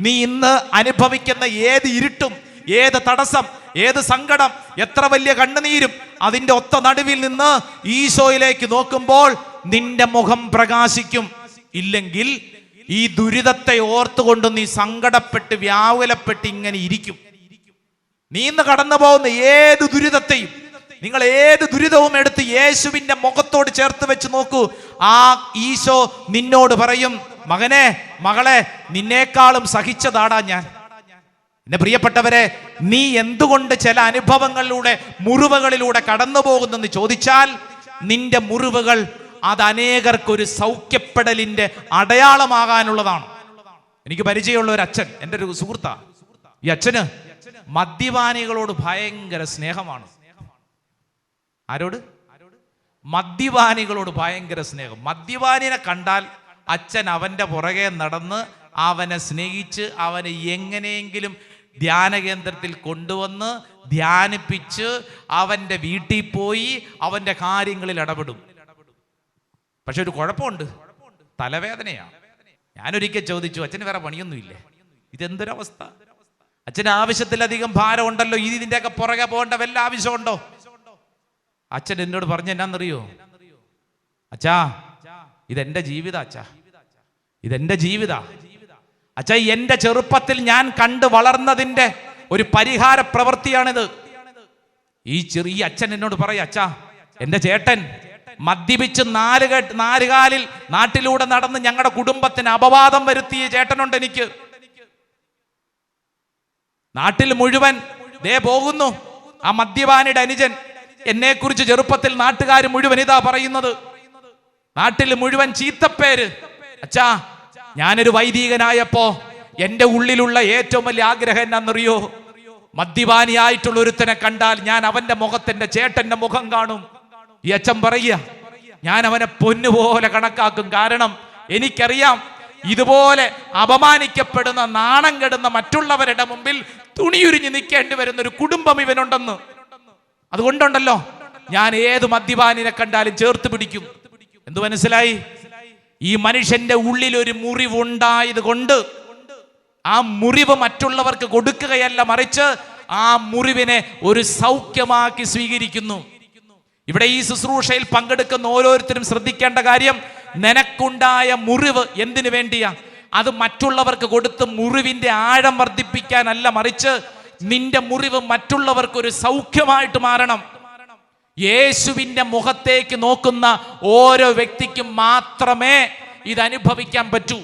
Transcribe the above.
നീ ഇന്ന് അനുഭവിക്കുന്ന ഏത് ഇരുട്ടും ഏത് തടസ്സം ഏത് സങ്കടം എത്ര വലിയ കണ്ണുനീരും അതിന്റെ ഒത്ത നടുവിൽ നിന്ന് ഈശോയിലേക്ക് നോക്കുമ്പോൾ നിന്റെ മുഖം പ്രകാശിക്കും. ഇല്ലെങ്കിൽ ഈ ദുരിതത്തെ ഓർത്തുകൊണ്ട് നീ സങ്കടപ്പെട്ട് വ്യാകുലപ്പെട്ട് ഇങ്ങനെ ഇരിക്കും. നീ ഇന്ന് കടന്നു പോകുന്ന ഏത് ദുരിതത്തെയും നിങ്ങൾ ഏത് ദുരിതവും എടുത്ത് യേശുവിന്റെ മുഖത്തോട് ചേർത്ത് വെച്ച് നോക്കൂ. ആ ഈശോ നിന്നോട് പറയും മകനെ മകളെ നിന്നേക്കാളും സഹിച്ചതാടാ ഞാൻ. എന്റെ പ്രിയപ്പെട്ടവരെ നീ എന്തുകൊണ്ട് ചില അനുഭവങ്ങളിലൂടെ മുറിവുകളിലൂടെ കടന്നു പോകുന്നെന്ന് ചോദിച്ചാൽ നിന്റെ മുറിവുകൾ അത് അനേകർക്കൊരു സൗഖ്യപ്പെടലിന്റെ അടയാളമാകാനുള്ളതാണ്. എനിക്ക് പരിചയമുള്ള ഒരു അച്ഛൻ എന്റെ ഒരു സുഹൃത്താ. ഈ അച്ഛന് മദ്യപാനികളോട് ഭയങ്കര സ്നേഹമാണ്. ആരോട്? മദ്യപാനികളോട് ഭയങ്കര സ്നേഹം. മദ്യപാനിനെ കണ്ടാൽ അച്ഛൻ അവന്റെ പുറകെ നടന്ന് അവനെ സ്നേഹിച്ച് അവനെ എങ്ങനെയെങ്കിലും ധ്യാന കേന്ദ്രത്തിൽ കൊണ്ടുവന്ന് ധ്യാനിപ്പിച്ച് അവന്റെ വീട്ടിൽ പോയി അവന്റെ കാര്യങ്ങളിൽ ഇടപെടും. പക്ഷെ ഒരു കുഴപ്പമുണ്ട്. തലവേദനയാണ് ഞാനൊരിക്കൽ ചോദിച്ചു അച്ഛന് വേറെ പണിയൊന്നുമില്ലേ? ഇതെന്തൊരവസ്ഥ? അച്ഛന് ആവശ്യത്തിലധികം ഭാരം ഉണ്ടല്ലോ ഇത് ഇതിന്റെയൊക്കെ പുറകെ പോകേണ്ട വല്ല ആവശ്യമുണ്ടോ? അച്ഛൻ എന്നോട് പറഞ്ഞു എന്നാന്നറിയോ? അച്ഛാ ഇതെന്റെ ജീവിത അച്ഛ. ഇതെന്റെ ജീവിത. അച്ഛ എന്റെ ചെറുപ്പത്തിൽ ഞാൻ കണ്ടു വളർന്നതിന്റെ ഒരു പരിഹാര പ്രവൃത്തിയാണിത്. ഈ ചെറിയ അച്ഛൻ എന്നോട് പറയാ അച്ഛ എന്റെ ചേട്ടൻ മദ്യപിച്ച് നാല് നാലുകാലിൽ നാട്ടിലൂടെ നടന്ന് ഞങ്ങളുടെ കുടുംബത്തിന് അപവാദം വരുത്തിയ ചേട്ടനുണ്ട് എനിക്ക്. നാട്ടിൽ മുഴുവൻ ദേ പോകുന്നു ആ മദ്യപാനിയുടെ അനുജൻ എന്നെക്കുറിച്ച് ചെറുപ്പത്തിൽ നാട്ടുകാർ മുഴുവൻ ഇതാ പറയുന്നത്. നാട്ടിൽ മുഴുവൻ ചീത്തപ്പേര്. അച്ഛാ ഞാനൊരു വൈദികനായപ്പോ എന്റെ ഉള്ളിലുള്ള ഏറ്റവും വലിയ ആഗ്രഹം എന്നാന്നറിയോ? മദ്യപാനിയായിട്ടുള്ള ഒരുത്തനെ കണ്ടാൽ ഞാൻ അവന്റെ മുഖത്തിന്റെ ചേട്ടന്റെ മുഖം കാണും. ഈ അച്ഛൻ പറയുക ഞാൻ അവനെ പൊന്നുപോലെ കണക്കാക്കും. കാരണം എനിക്കറിയാം ഇതുപോലെ അപമാനിക്കപ്പെടുന്ന നാണം കെടുന്ന മറ്റുള്ളവരുടെ മുമ്പിൽ തുണിയുരിഞ്ഞ് നിൽക്കേണ്ടി വരുന്ന ഒരു കുടുംബം ഇവനുണ്ടെന്ന്. അതുകൊണ്ടുണ്ടല്ലോ ഞാൻ ഏത് മദ്യപാനിനെ കണ്ടാലും ചേർത്ത് പിടിക്കും. എന്തു മനസ്സിലായി? ഈ മനുഷ്യന്റെ ഉള്ളിൽ ഒരു മുറിവുണ്ടായത് കൊണ്ട് ആ മുറിവ് മറ്റുള്ളവർക്ക് കൊടുക്കുകയല്ല മറിച്ച് ആ മുറിവിനെ ഒരു സൗഖ്യമാക്കി സ്വീകരിക്കുന്നു. ഇവിടെ ഈ ശുശ്രൂഷയിൽ പങ്കെടുക്കുന്ന ഓരോരുത്തരും ശ്രദ്ധിക്കേണ്ട കാര്യം നിനക്കുണ്ടായ മുറിവ് എന്തിനു വേണ്ടിയാ? അത് മറ്റുള്ളവർക്ക് കൊടുത്ത് മുറിവിന്റെ ആഴം വർദ്ധിപ്പിക്കാനല്ല മറിച്ച് നിന്റെ മുറിവ് മറ്റുള്ളവർക്ക് ഒരു സൗഖ്യമായിട്ട് മാറണം. യേശുവിന്റെ മുഖത്തേക്ക് നോക്കുന്ന ഓരോ വ്യക്തിക്കും മാത്രമേ ഇത് അനുഭവിക്കാൻ പറ്റൂ.